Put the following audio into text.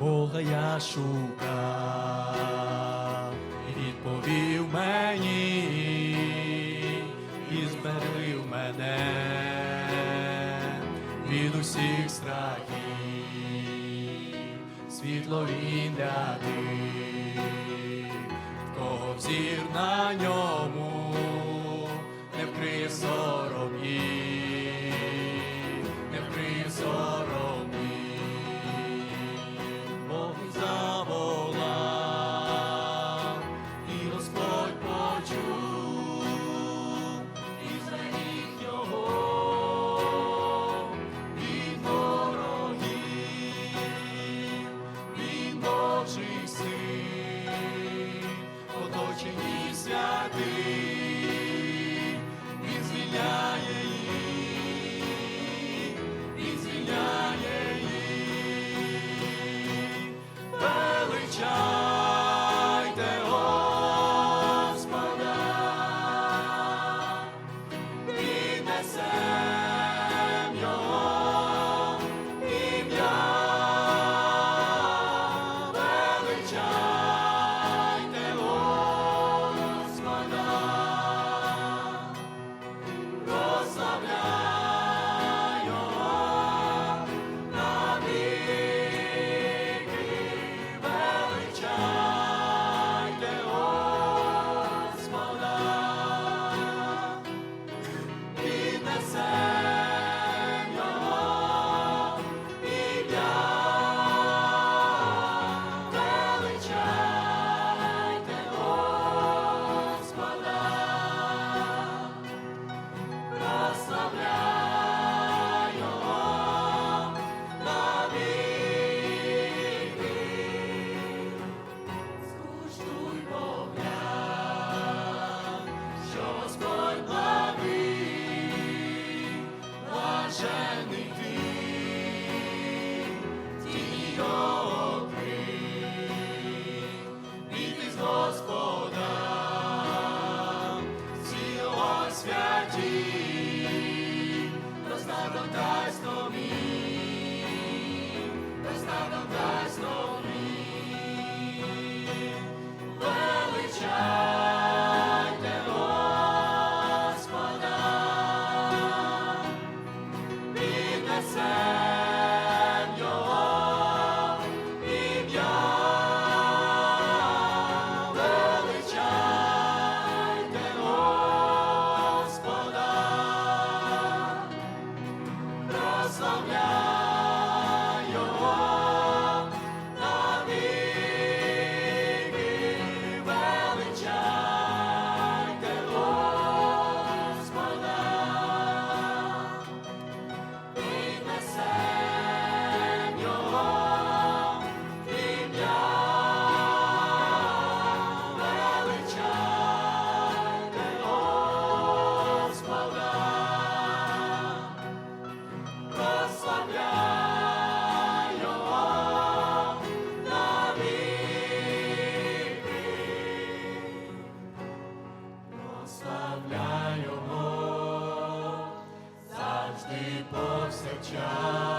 Бога я шукав, відповів мені, і зберив мене від усіх страхів, світло він для тих, кого взір на ньому. was прославляємо, завжди повсякчас.